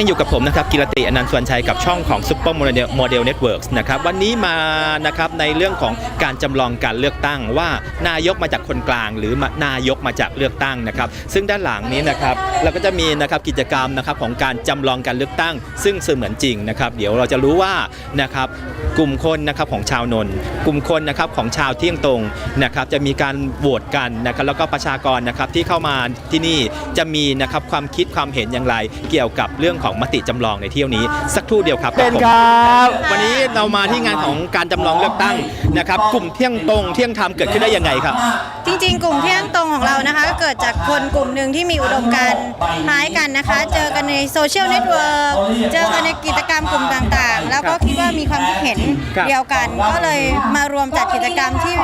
ยังอยู่กับผมนะครับกิรติอนันต์สวนชัยกับช่องของ Super Model Model Networks นะครับวันนี้มานะครับในเรื่องของการจำลองการเลือกตั้งว่านายกมาจากคนกลาง หรือนายกมาจากเลือกตั้งนะครับซึ่งด้านหลังนี้นะครับเราก็จะมีนะครับกิจกรรมนะครับของการจำลองการเลือกตั้ง ซึ่งเสมือนจริงนะครับเดี๋ยวเราจะรู้ว่านะครับกลุ่มคนนะครับของชาวนนท์กลุ่มคนนะครับของชาวเที่ยงตรงนะครับจะมีการโหวตกันนะครับแล้วก็ประชากรนะครับที่เข้ามาที่นี่จะมีนะครับความคิดความเห็นอย่างไรเกี่ยวกับเรื่องของมติจำลองในเที่ยวนี้ สักครู่เดียวครับเป็นครับวันนี้เรามาที่งานของการจำลองเลือกตั้งนะครับ กลุ่มเที่ยงตรงเที่ยงธรรมเกิดขึ้นได้ยังไงครับ จริง ๆ กลุ่มเที่ยงตรงของเรานะคะก็เกิดจากคนกลุ่มหนึ่งที่มีอุดมการณ์คล้ายกันนะคะ เจอกันในโซเชียลเน็ตเวิร์กเจอกันในกิจกรรมกลุ่มต่างๆ แล้วก็คิดว่ามีความคิดเห็นครับเดียวกัน ก็เลยมารวมจัดกิจกรรมที่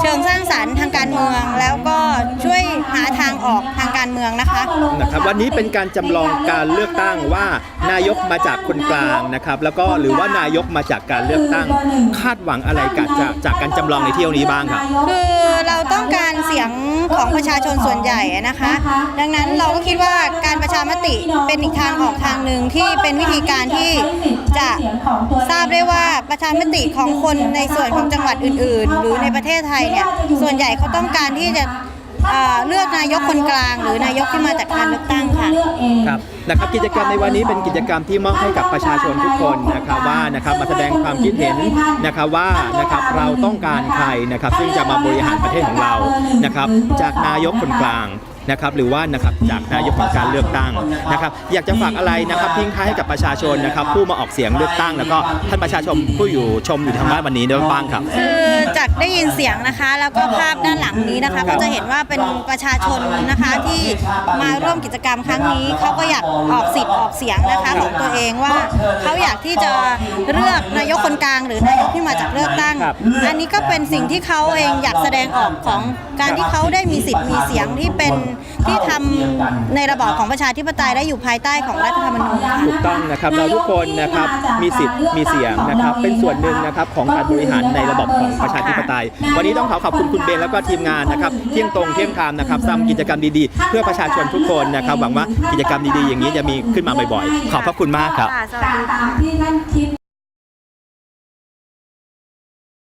เชิงสร้างสรรค์ทางการเมือง แล้วก็ช่วย หาทางออกทางการเมืองนะคะ นะครับวันนี้เป็นการจำลองการเลือกตั้งว่านายกมาจากคนกลางนะครับแล้วก็หรือว่านายกมาจากการเลือกตั้ง คาดหวังอะไรกับจากจากการจำลองในเที่ยวนี้บ้างครับ คือเราต้องการเสียงของประชาชนส่วนใหญ่นะคะ ดังนั้นเราก็คิดว่าการประชามติเป็นอีกทางออกทางหนึ่งที่เป็นวิธีการที่จะทราบได้ว่าประชามติของคนในส่วนของจังหวัดอื่น ๆ หรือในประเทศไทยเนี่ยส่วนใหญ่เขาต้องการที่จะ เอ่อเลือกนายกคนกลาง หรือนายกที่มาจากการเลือกตั้งค่ะ ครับนะครับกิจกรรมในวันนี้เป็นกิจกรรมที่มอบให้กับประชาชนทุกคนนะครับว่านะครับมาแสดงความคิดเห็นนะครับว่านะครับเราต้องการใครนะครับซึ่งจะมาบริหารประเทศของเรานะครับจากนายกคนกลาง นะครับหรือว่านะครับจากนายกของการเลือกตั้งนะครับอยากจะฝากอะไรนะครับทิ้งท้ายให้กับประชาชนนะครับ ผู้มาออกเสียงเลือกตั้ง แล้วก็ท่านประชาชนผู้อยู่ชมอยู่ทางบ้านวันนี้ด้วยบ้างครับ คือจากได้ยินเสียงนะคะ แล้วก็ภาพด้านหลังนี้นะคะ ก็จะเห็นว่าเป็นประชาชนนะคะที่มาร่วมกิจกรรมครั้งนี้เขาก็อยากออกสิทธิ์ออกเสียงนะคะของตัวเองว่าเขาอยากที่จะเลือกนายกคนกลาง หรือนายกที่มาจากเลือกตั้งครับอันนี้ก็เป็นสิ่งที่เขาเองอยากแสดงออกของการที่เขาได้มีสิทธิ์มีเสียงที่เป็นที่ทำในระบอบของประชาธิปไตยได้อยู่ภายใต้ของรัฐธรรมนูญค่ะ ถูกต้องนะครับเราทุกคนนะครับมีสิทธิ์มีเสียงนะครับเป็นส่วนหนึ่งนะครับของการบริหารในระบบของประชาธิปไตย วันนี้ต้องขอขอบคุณคุณเบนแล้วก็ทีมงานนะครับเที่ยงตรงเที่ยงธรรมนะครับทำกิจกรรมดีๆ เพื่อประชาชนทุกคนนะครับหวังว่ากิจกรรมดีๆ อย่างนี้จะมีขึ้นมาบ่อยๆ ขอบพระคุณมากครับ ค่ะสวัสดีค่ะ